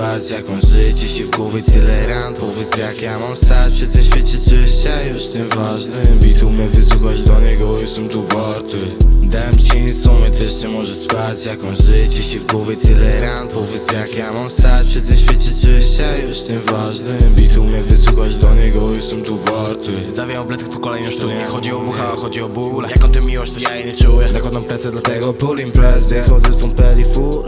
spać, jak on żyć Jeśli w głowie tyle ran, powiedz jak ja mam stać Przy tym świecie się już tym ważnym? Bitu mnie wysłuchać, do niego jestem tu warty. Dam ci sumie, też nie możesz spać, jak on żyć Jeśli w głowie tyle ran, powiedz jak ja mam stać Przy tym świecie się już tym ważnym? Bitu mnie wysłuchać, do niego jestem tu warty. Zawijam bletych tu kolejną sztuję Nie. Chodzi o bucha, chodzi o ból. Jak on ty miłość, to ja jej nie czuję. Nakładam presję, dlatego pull impress. Wychodzę z tą peli full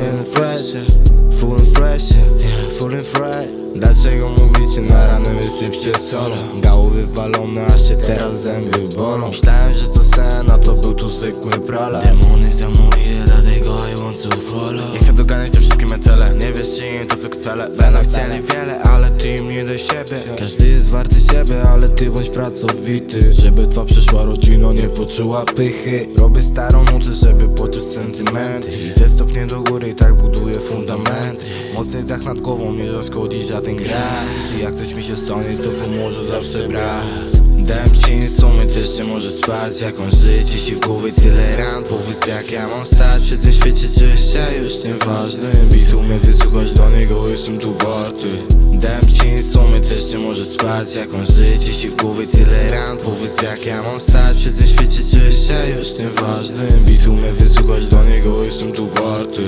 mówicie na ranę wysypcie solo. Gało wywalone, a się teraz zęby bolą. Myślałem, że to sen, a to był tu zwykły prala Demony za moje, cwele Będą chcieli wiele, ale ty im nie do siebie. Każdy jest warty siebie, ale ty bądź pracowity. Żeby twa przyszła rodzina nie poczuła pychy. Robię starą nutę, żeby poczuć sentymenty. Idę stopnie do góry i tak buduję fundamenty. Mocny dach nad głową nie zaszkodzi żaden gra I jak coś mi się stanie, to pomoże zawsze brak Dam ci sumy, też nie możesz spać Jak on żyć, jeśli w głowie tyle ran Powiedz jak ja mam stać. Przy tym świecie się już nieważnym Bitu mnie wysłuchać, do niego jestem tu warty. Dam ci sumy, też nie możesz spać Jak on żyć, jeśli w głowie tyle ran Powiedz jak ja mam stać. Przy tym świecie się już nieważnym Bitu mnie wysłuchać, do niego jestem tu warty